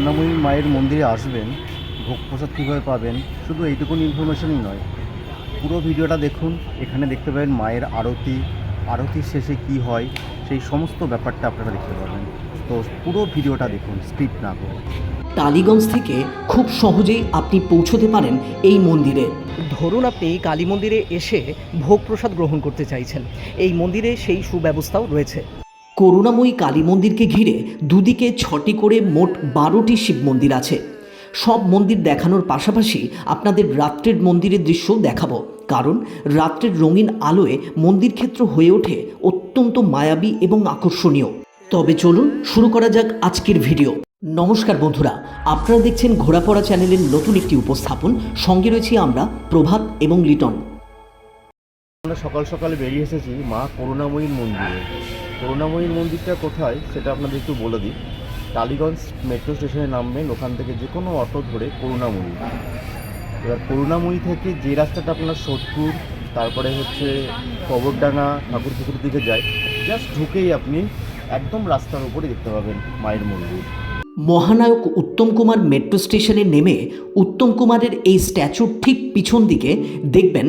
করুণাময়ী মায়ের মন্দিরে আসবেন ভোগ প্রসাদ কীভাবে পাবেন শুধু এইটুকুন ইনফরমেশনই নয়। পুরো ভিডিওটা দেখুন এখানে দেখতে পাবেন মায়ের আরতি আরতির শেষে কি হয় সেই সমস্ত ব্যাপারটা আপনারা দেখতে পাবেন। তো পুরো ভিডিওটা দেখুন স্কিপ না করে। টালিগঞ্জ থেকে খুব সহজেই আপনি পৌঁছতে পারেন এই মন্দিরে। ধরুন আপনি কালী মন্দিরে এসে ভোগ প্রসাদ গ্রহণ করতে চাইছেন। এই মন্দিরে সেই সুব্যবস্থাও রয়েছে। করুণাময়ী কালী মন্দিরকে ঘিরে দুদিকে ছটি করে মোট বারোটি শিব মন্দির আছে। সব মন্দির দেখানোর পাশাপাশি আপনাদের রাত্রের মন্দিরের দৃশ্য দেখাবো। কারণ রাত্রের রঙিন আলোয় মন্দির ক্ষেত্র হয়ে ওঠে অত্যন্ত মায়াবী এবং আকর্ষণীয়। তবে চলুন শুরু করা যাক আজকের ভিডিও। নমস্কার বন্ধুরা, আপনারা দেখছেন ঘোরাপড়া চ্যানেলের নতুন একটি উপস্থাপন। সঙ্গে রয়েছি আমরা প্রভাত এবং লিটন। আমরা সকাল সকাল বেরিয়ে এসেছি মা করুণাময়ীর মন্দিরে। করুণাময়ীর মন্দিরটা কোথায় সেটা আপনাদের একটু বলে দিই। টালিগঞ্জ মেট্রো স্টেশনে নামবেন, ওখান থেকে যে কোনো অটো ধরে করুণাময়ী। এবার করুণাময়ী থেকে যে রাস্তাটা আপনার সোদপুর, তারপরে হচ্ছে কবরডাঙ্গা, ঠাকুর পুকুর দিকে যায়, জাস্ট ঢুকেই আপনি একদম রাস্তার উপরে দেখতে পাবেন মায়ের মন্দির। মহানায়ক উত্তম কুমার মেট্রো স্টেশনে নেমে উত্তম কুমারের এই স্ট্যাচুর ঠিক পিছন দিকে দেখবেন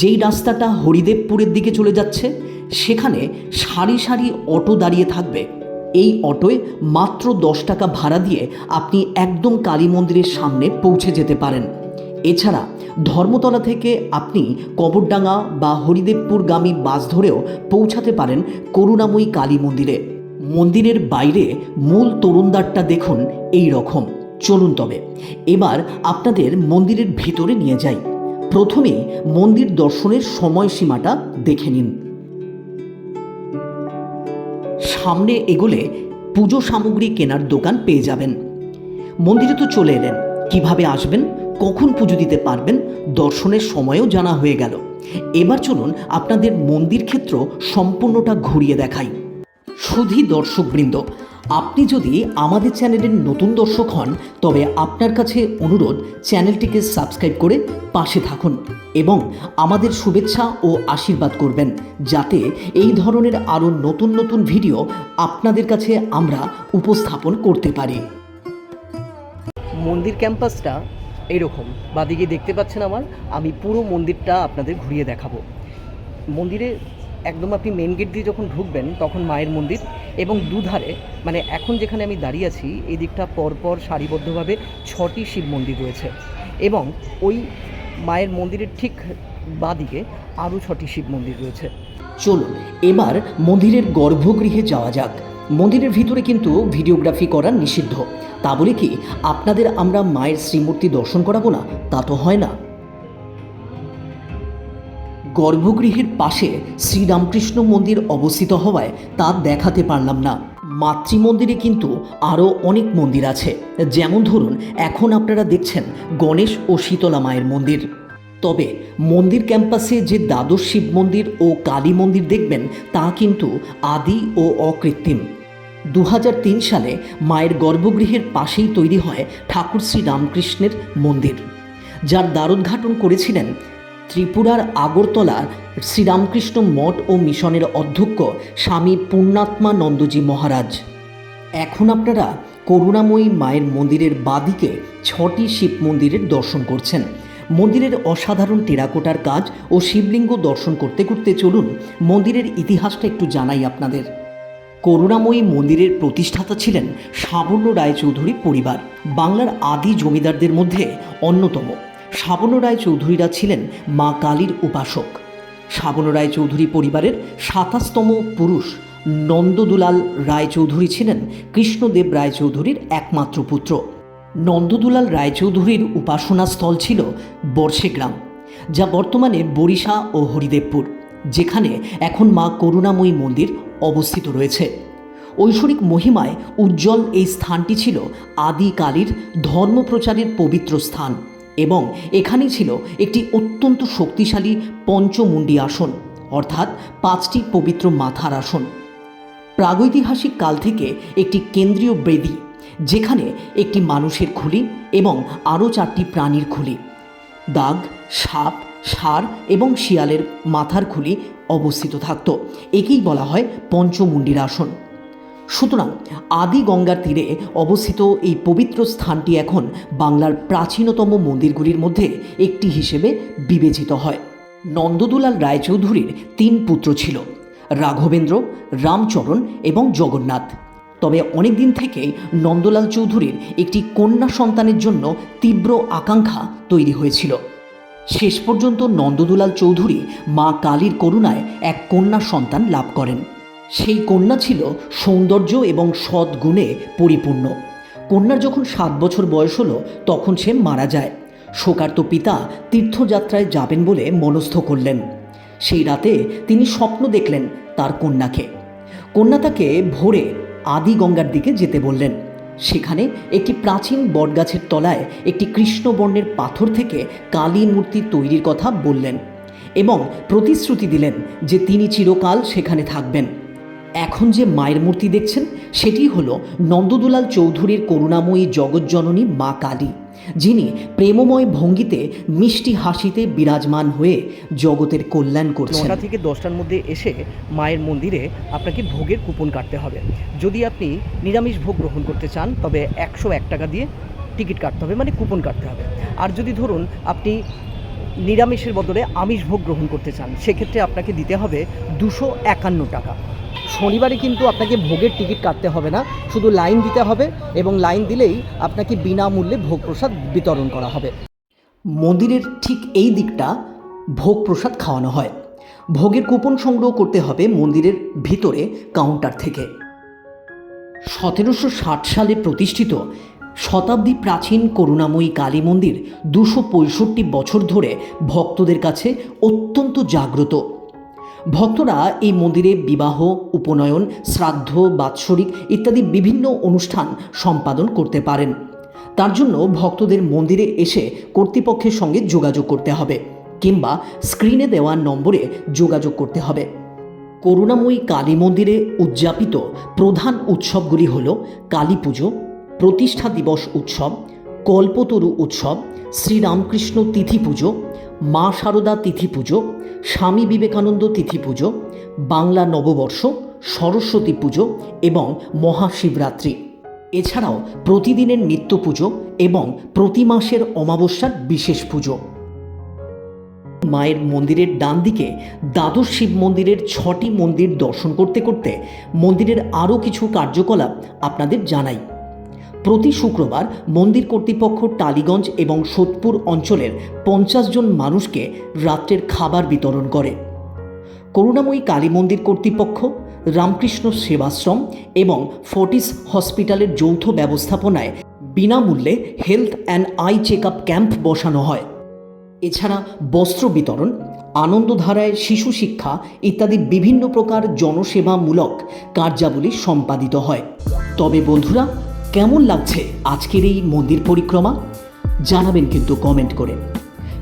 যেই রাস্তাটা হরিদেবপুরের দিকে চলে যাচ্ছে সেখানে সারি সারি অটো দাঁড়িয়ে থাকবে। এই অটোয় মাত্র দশ টাকা ভাড়া দিয়ে আপনি একদম কালী মন্দিরের সামনে পৌঁছে যেতে পারেন। এছাড়া ধর্মতলা থেকে আপনি কবরডাঙ্গা বা হরিদেবপুরগামী বাস ধরেও পৌঁছাতে পারেন করুণাময়ী কালী মন্দিরে। মন্দিরের বাইরে মূল তরুণদ্বারটা দেখুন এই রকম। চলুন তবে, এবার আপনাদের মন্দিরের ভিতরে নিয়ে যাই। প্রথমে মন্দির দর্শনের সময়সীমাটা দেখে নিন। সামনে এগোলে পুজো সামগ্রী কেনার দোকান পেয়ে যাবেন। মন্দিরে তো চলে এলেন। কীভাবে আসবেন? কখন পুজো দিতে পারবেন? দর্শনের সময়ও জানা হয়ে গেল। এবার চলুন আপনাদের মন্দির ক্ষেত্র সম্পূর্ণটা ঘুরিয়ে দেখাই। সুধী দর্শকবৃন্দ আপনি যদি আমাদের চ্যানেলের নতুন দর্শক হন, তবে আপনার কাছে অনুরোধ, চ্যানেলটিকে সাবস্ক্রাইব করে পাশে থাকুন এবং আমাদের শুভেচ্ছা ও আশীর্বাদ করবেন, যাতে এই ধরনের আরও নতুন নতুন ভিডিও আপনাদের কাছে আমরা উপস্থাপন করতে পারি। মন্দির ক্যাম্পাসটা এরকম। বাদিকে দেখতে পাচ্ছেন আমার, আমি পুরো মন্দিরটা আপনাদের ঘুরিয়ে দেখাবো। মন্দিরে একদম আপনি মেন গেট দিয়ে যখন ঢুকবেন, তখন মায়ের মন্দির এবং দুধারে মানে এখন যেখানে আমি দাঁড়িয়ে আছি, এই দিকটা পরপর সারিবদ্ধভাবে ছটি শিব মন্দির রয়েছে এবং ওই মায়ের মন্দিরের ঠিক বাদিকে আরও ছটি শিব মন্দির রয়েছে। চলুন, এবার মন্দিরের গর্ভগৃহে যাওয়া যাক। মন্দিরের ভিতরে কিন্তু ভিডিওগ্রাফি করা নিষিদ্ধ। তা বলে কি, আপনাদের আমরা মায়ের শ্রীমূর্তি দর্শন করাবো না? তা তো হয় না। গর্ভগৃহের পাশে শ্রীরামকৃষ্ণ মন্দির অবস্থিত হওয়ায় তা দেখাতে পারলাম না। মাতৃ মন্দিরে কিন্তু আরও অনেক মন্দির আছে। যেমন ধরুন, এখন আপনারা দেখছেন গণেশ ও শীতলা মায়ের মন্দির। তবে মন্দির ক্যাম্পাসে যে দ্বাদশ শিব মন্দির ও কালী মন্দির দেখবেন, তা কিন্তু আদি ও অকৃত্রিম। দু হাজার তিন সালে মায়ের গর্ভগৃহের পাশেই তৈরি হয় ঠাকুর শ্রী রামকৃষ্ণের মন্দির। যার দ্বারোদ্ঘাটন করেছিলেন ত্রিপুরার আগরতলার শ্রীরামকৃষ্ণ মঠ ও মিশনের অধ্যক্ষ স্বামী পূর্ণাত্মা নন্দজি মহারাজ। এখন আপনারা করুণাময়ী মায়ের মন্দিরের বাদিকে ছটি শিব মন্দিরের দর্শন করছেন। মন্দিরের অসাধারণ টেরাকোটার কাজ ও শিবলিঙ্গ দর্শন করতে করতে চলুন, মন্দিরের ইতিহাসটা একটু জানাই আপনাদের। করুণাময়ী মন্দিরের প্রতিষ্ঠাতা ছিলেন সাবর্ণ রায়চৌধুরী পরিবার। বাংলার আদি জমিদারদের মধ্যে অন্যতম। সাবর্ণ রায়চৌধুরীরা ছিলেন মা কালীর উপাসক। সাবর্ণ রায়চৌধুরী পরিবারের সাতাশতম পুরুষ নন্দদুলাল রায়চৌধুরী ছিলেন কৃষ্ণদেব রায়চৌধুরীর একমাত্র পুত্র। নন্দদুলাল রায়চৌধুরীর উপাসনা স্থল ছিল বর্ষেগ্রাম যা বর্তমানে বরিশা ও হরিদেবপুর, যেখানে এখন মা করুণাময়ী মন্দির অবস্থিত রয়েছে। ঐশ্বরিক মহিমায় উজ্জ্বল এই স্থানটি ছিল আদিকালীর ধর্মপ্রচারের পবিত্র স্থান। এবং এখানেই ছিল একটি অত্যন্ত শক্তিশালী পঞ্চমুণ্ডী আসন, অর্থাৎ পাঁচটি পবিত্র মাথার আসন। প্রাগৈতিহাসিক কাল থেকে একটি কেন্দ্রীয় বেদি, যেখানে একটি মানুষের খুলি এবং আরও চারটি প্রাণীর খুলি, দাগ, সাপ ষাঁড় এবং শিয়ালের মাথার খুলি অবস্থিত থাকত। একেই বলা হয় পঞ্চমুণ্ডির আসন। সুতরাং আদি গঙ্গার তীরে অবস্থিত এই পবিত্র স্থানটি এখন বাংলার প্রাচীনতম মন্দিরগুলির মধ্যে একটি হিসেবে বিবেচিত হয়। নন্দদুলাল রায়চৌধুরীর তিন পুত্র ছিল, রাঘবেন্দ্র, রামচরণ এবং জগন্নাথ। তবে অনেক দিন থেকে নন্দলাল চৌধুরীর একটি কন্যা সন্তানের জন্য তীব্র আকাঙ্ক্ষা তৈরি হয়েছিল। শেষ পর্যন্ত নন্দদুলাল চৌধুরী মা কালীর করুণায় এক কন্যা সন্তান লাভ করেন। সেই কন্যা ছিল সৌন্দর্য এবং সদ্গুণে পরিপূর্ণ। কন্যার যখন সাত বছর বয়স হলো, তখন সে মারা যায়। শোকার্ত পিতা তীর্থযাত্রায় যাবেন বলে মনস্থ করলেন। সেই রাতে তিনি স্বপ্ন দেখলেন তার কন্যাকে। কন্যা তাকে ভোরে আদি গঙ্গার দিকে যেতে বললেন। সেখানে একটি প্রাচীন বটগাছের তলায় একটি কৃষ্ণবর্ণের পাথর থেকে কালী মূর্তি তৈরির কথা বললেন এবং প্রতিশ্রুতি দিলেন যে তিনি চিরকাল সেখানে থাকবেন। এখন যে মায়ের মূর্তি দেখছেন, সেটি হল নন্দদুলাল চৌধুরীর করুণাময়ী জগজ্জননী মা কালী, যিনি প্রেমময় ভঙ্গিতে মিষ্টি হাসিতে বিরাজমান হয়ে জগতের কল্যাণ করছেন। নটা থেকে দশটার মধ্যে এসে মায়ের মন্দিরে আপনাকে ভোগের কুপন কাটতে হবে। যদি আপনি নিরামিষ ভোগ গ্রহণ করতে চান, তবে একশো এক টাকা দিয়ে টিকিট কাটতে হবে মানে কুপন কাটতে হবে। আর যদি ধরুন আপনি নিরামিষের বদলে আমিষ ভোগ গ্রহণ করতে চান, সেক্ষেত্রে আপনাকে দিতে হবে দুশো একান্ন টাকা। শনিবারে কিন্তু আপনাকে ভোগের টিকিট কাটতে হবে না, শুধু লাইন দিতে হবে এবং লাইন দিলেই আপনাকে বিনামূল্যে ভোগ প্রসাদ বিতরণ করা হবে। মন্দিরের ঠিক এই দিকটা ভোগ প্রসাদ খাওয়ানো হয়। ভোগের কুপন সংগ্রহ করতে হবে মন্দিরের ভিতরে কাউন্টার থেকে। সতেরোশো ষাট সালে প্রতিষ্ঠিত শতাব্দী প্রাচীন করুণাময়ী কালী মন্দির দুশো বছর ধরে ভক্তদের কাছে অত্যন্ত জাগ্রত। ভক্তরা এই মন্দিরে বিবাহ, উপনয়ন, শ্রাদ্ধ, বাৎসরিক ইত্যাদি বিভিন্ন অনুষ্ঠান সম্পাদন করতে পারেন। তার জন্য ভক্তদের মন্দিরে এসে কর্তৃপক্ষের সঙ্গে যোগাযোগ করতে হবে কিংবা স্ক্রিনে দেওয়া নম্বরে যোগাযোগ করতে হবে। করুণাময়ী কালী মন্দিরে উদযাপিত প্রধান উৎসবগুলি হল কালী পুজো, প্রতিষ্ঠা দিবস উৎসব, কল্পতরু উৎসব, শ্রীরামকৃষ্ণ তিথি পুজো মা শারদা তিথি পুজো, স্বামী বিবেকানন্দ তিথি পুজো, বাংলা নববর্ষ, সরস্বতী পুজো এবং মহাশিবরাত্রি। এছাড়াও প্রতিদিনের নিত্য পুজো এবং প্রতি মাসের অমাবস্যার বিশেষ পুজো। মায়ের মন্দিরের ডান দিকে দ্বাদশ শিব মন্দিরের ছটি মন্দির দর্শন করতে করতে মন্দিরের আরও কিছু কার্যকলাপ আপনাদের জানাই। প্রতি শুক্রবার মন্দির কর্তৃপক্ষ টালিগঞ্জ এবং সোদপুর অঞ্চলের পঞ্চাশ জন মানুষকে রাত্রের খাবার বিতরণ করে। করুণাময়ী কালী মন্দির কর্তৃপক্ষ, রামকৃষ্ণ সেবাশ্রম এবং ফোর্টিস হসপিটালের যৌথ ব্যবস্থাপনায় বিনামূল্যে health and eye check up camp বসানো হয়। এছাড়া বস্ত্র বিতরণ, আনন্দধারায় শিশু শিক্ষা ইত্যাদি বিভিন্ন প্রকার জনসেবামূলক কার্যাবলী সম্পাদিত হয়। তবে বন্ধুরা কেমন লাগছে আজকের এই মন্দির পরিক্রমা? জানাবেন কিন্তু কমেন্ট করে।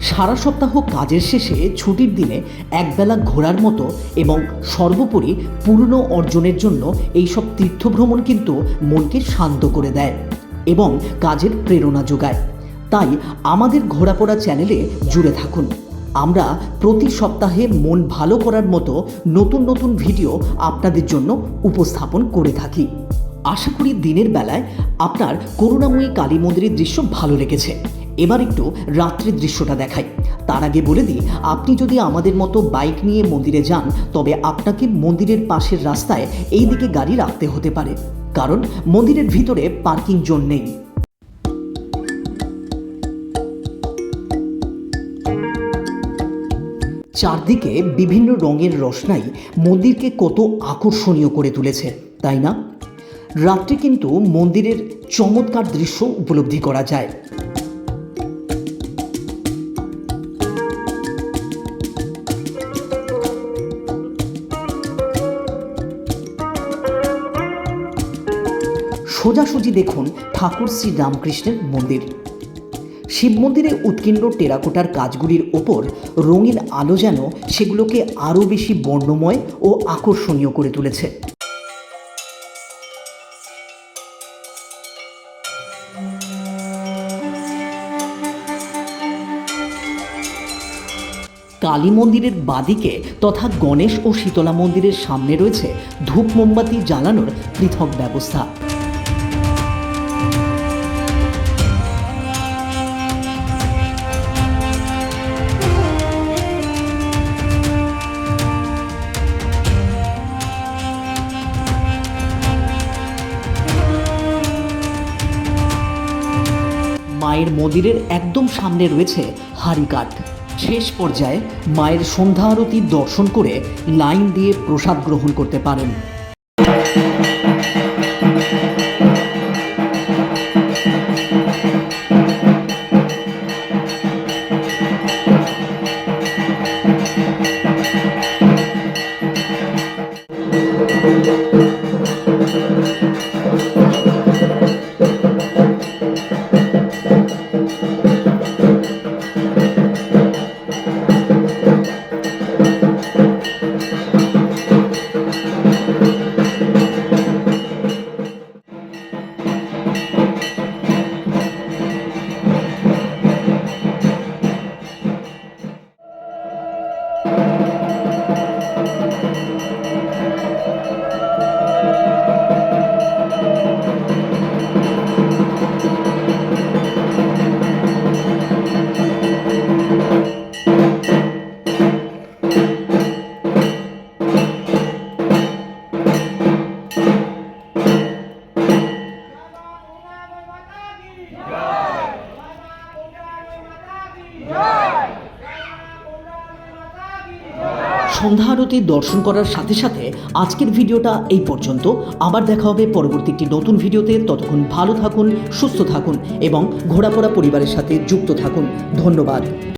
সারা সপ্তাহ কাজের শেষে ছুটির দিনে একবেলা ঘোরার মতো এবং সর্বোপরি পূর্ণ অর্জনের জন্য এইসব তীর্থভ্রমণ কিন্তু মনকে শান্ত করে দেয় এবং কাজের প্রেরণা যোগায়। তাই আমাদের ঘোরাপড়া চ্যানেলে জুড়ে থাকুন। আমরা প্রতি সপ্তাহে মন ভালো করার মতো নতুন নতুন ভিডিও আপনাদের জন্য উপস্থাপন করে থাকি। আশা করি দিনের বেলায় আপনার করুণাময়ী কালী মন্দিরের দৃশ্য ভালো লেগেছে। এবার একটু রাত্রির দৃশ্যটা দেখাই। তার আগে বলে দিই, আপনি যদি আমাদের মতো বাইক নিয়ে মন্দিরে যান, তবে আপনাকে মন্দিরের পাশের রাস্তায় এই দিকে গাড়ি রাখতে হতে পারে। কারণ মন্দিরের ভিতরে পার্কিং জোন নেই। চারদিকে বিভিন্ন রঙের রসনাই মন্দিরকে কত আকর্ষণীয় করে তুলেছে, তাই না? রাত্রে কিন্তু মন্দিরের চমৎকার দৃশ্য উপলব্ধি করা যায়। সোজাসুজি দেখুন ঠাকুর শ্রী রামকৃষ্ণের মন্দির। শিব মন্দিরে উৎকীর্ণ টেরাকোটার কাজগুলির ওপর রঙিন আলো যেন সেগুলোকে আরও বেশি বর্ণময় ও আকর্ষণীয় করে তুলেছে। কালী মন্দিরের বাদিকে তথা গণেশ ও শীতলা মন্দিরের সামনে রয়েছে ধূপ মোমবাতি জ্বালানোর পৃথক ব্যবস্থা। মায়ের মন্দিরের একদম সামনে রয়েছে হারিকাঠ শেষ পর্যায়ে মায়ের সন্ধ্যা আরতি দর্শন করে লাইন দিয়ে প্রসাদ গ্রহণ করতে পারেন। সন্ধ্যা আরতি দর্শন করার সাথে সাথে আজকের ভিডিওটা এই পর্যন্ত। আবার দেখা হবে পরবর্তী একটি নতুন ভিডিওতে। ততক্ষণ ভালো থাকুন, সুস্থ থাকুন এবং ঘোরাফোরা পরিবারের সাথে যুক্ত থাকুন। ধন্যবাদ।